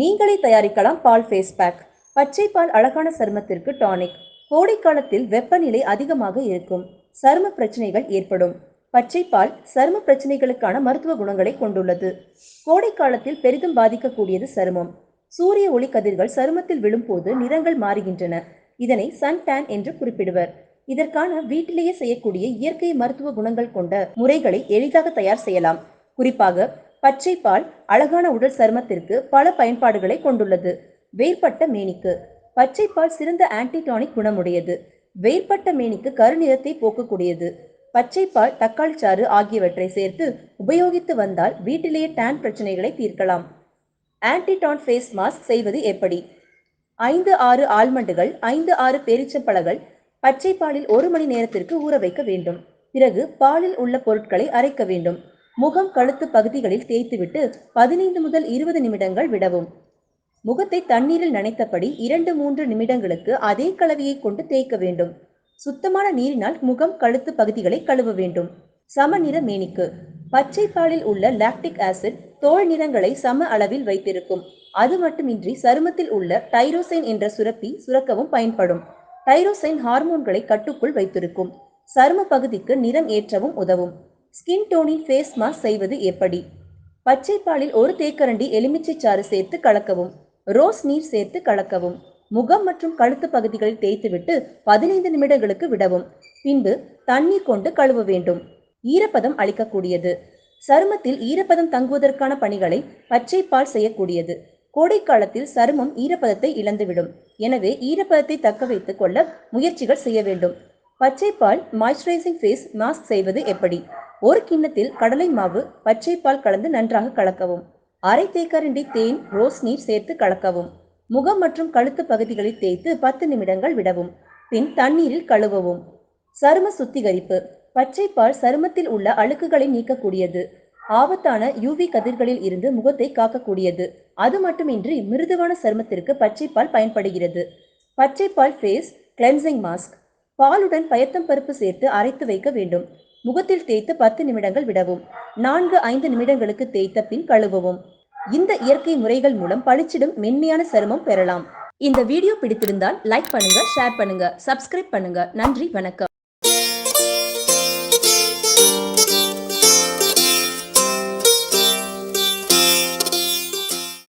நீங்களே தயாரிக்கலாம் பால் face pack பச்சை பால் அழகான சருமத்திற்கு டானிக் கோடைக்காலத்தில் வெப்பநிலை அதிகமாக இருக்கும். சரும பிரச்சனைகள் ஏற்படும். பச்சை பால் சரும பிரச்சனைகளுக்கான மருத்துவ குணங்களை கொண்டுள்ளது. கோடைக்காலத்தில் பெரிதும் பாதிக்கக்கூடியது சருமம். சூரிய ஒளி கதிர்கள் சருமத்தில் விழும்போது நிறங்கள் மாறுகின்றன. இதனை சன் டேன் என்று குறிப்பிடுவர். இதற்கான வீட்டிலேயே செய்யக்கூடிய இயற்கை மருத்துவ குணங்கள் கொண்ட முறைகளை எளிதாக தயார் செய்யலாம். குறிப்பாக பச்சை பால் அழகான உடல் சருமத்திற்கு பல பயன்பாடுகளை கொண்டுள்ளது. வேர்பட்ட மேனிக்கு. பச்சை பால் சிறந்த ஆன்டிடானிக் குணமுடையது. வேர்பட்ட மேனிக்கு கருநிறத்தை போக்கக்கூடியது. பச்சை பால் தக்காளி சாறு ஆகியவற்றை சேர்த்து உபயோகித்து வந்தால் வீட்டிலேயே டேன் பிரச்சனைகளை தீர்க்கலாம். ஆன்டிடான் ஃபேஸ் மாஸ்க் செய்வது எப்படி? ஐந்து ஆறு ஆல்மண்டுகள் ஐந்து ஆறு பேரிச்சம்பழங்கள் பச்சை பாலில் ஒரு மணி நேரத்திற்கு ஊற வைக்க வேண்டும். பிறகு பாலில் உள்ள பொருட்களை அரைக்க வேண்டும். முகம் கழுத்து பகுதிகளில் தேய்த்துவிட்டு பதினைந்து முதல் இருபது நிமிடங்கள் விடவும். முகத்தை தண்ணீரில் நனைத்தபடி இரண்டு மூன்று நிமிடங்களுக்கு அதே கலவையை கொண்டு தேய்க்க வேண்டும். சுத்தமான நீரினால் முகம் கழுத்து பகுதிகளை கழுவ வேண்டும். சமநிற மேனிக்கு. பச்சை பாலில் உள்ள லாக்டிக் ஆசிட் தோல் நிறங்களை சம அளவில் வைத்திருக்கும். அது மட்டுமின்றி சருமத்தில் உள்ள டைரோசைன் என்ற சுரப்பி சுரக்கவும் பயன்படும். டைரோசைன் ஹார்மோன்களை கட்டுக்குள் வைத்திருக்கும். சரும பகுதிக்கு நிறம் ஏற்றவும் உதவும். ஸ்கின் டோனின் ஃபேஸ் மாஸ்க் செய்வது எப்படி? பச்சை பாலில் ஒரு தேக்கரண்டி எலுமிச்சை சாறு சேர்த்து கலக்கவும் ரோஸ் நீர் சேர்த்து கலக்கவும் முகம் மற்றும் கழுத்து பகுதிகளில் தேய்த்துவிட்டு பதினைந்து நிமிடங்களுக்கு விடவும் பின்பு தண்ணீர் கொண்டு கழுவ வேண்டும். ஈரப்பதம் அளிக்கக்கூடியது. சருமத்தில் ஈரப்பதம் தங்குவதற்கான பணிகளை பச்சை பால் செய்யக்கூடியது. கோடைக்காலத்தில் சருமம் ஈரப்பதத்தை இழந்துவிடும். எனவே ஈரப்பதத்தை தக்க வைத்துக் கொள்ள முயற்சிகள் செய்ய வேண்டும். பச்சை பால் மாய்ஸ்சரைசிங் ஃபேஸ் மாஸ்க் செய்வது எப்படி? ஒரு கிண்ணத்தில் கடலை மாவு பச்சை பால் கலந்து நன்றாக கலக்கவும். அரை தேக்கரண்டி தேன் ரோஸ் நீர் சேர்த்து கலக்கவும். முகம் மற்றும் கழுத்து பகுதிகளில் தேய்த்து பத்து நிமிடங்கள் விடவும். பின் தண்ணீரில் கழுவவும். சரும சுத்திகரிப்பு. பச்சை பால் சருமத்தில் உள்ள அழுக்குகளை நீக்கக்கூடியது. ஆபத்தான யூவி கதிர்களில் இருந்து முகத்தை காக்கக்கூடியது. அது மட்டுமின்றி மிருதுவான சருமத்திற்கு பச்சை பால் பயன்படுகிறது. பச்சை பால் ஃபேஸ் கிளென்சிங் மாஸ்க். பாலுடன் பயத்தம் பருப்பு சேர்த்து அரைத்து வைக்க வேண்டும். முகத்தில் தேய்த்து பத்து நிமிடங்கள் விடவும். நான்கு ஐந்து நிமிடங்களுக்கு தேய்த்த பின் கழுவவும். இந்த இயற்கை முறைகள் மூலம் பளிச்சிடும் மென்மையான சருமம் பெறலாம். இந்த வீடியோ பிடித்திருந்தால் லைக் பண்ணுங்க ஷேர் பண்ணுங்க சப்ஸ்கிரைப் பண்ணுங்க. நன்றி வணக்கம்.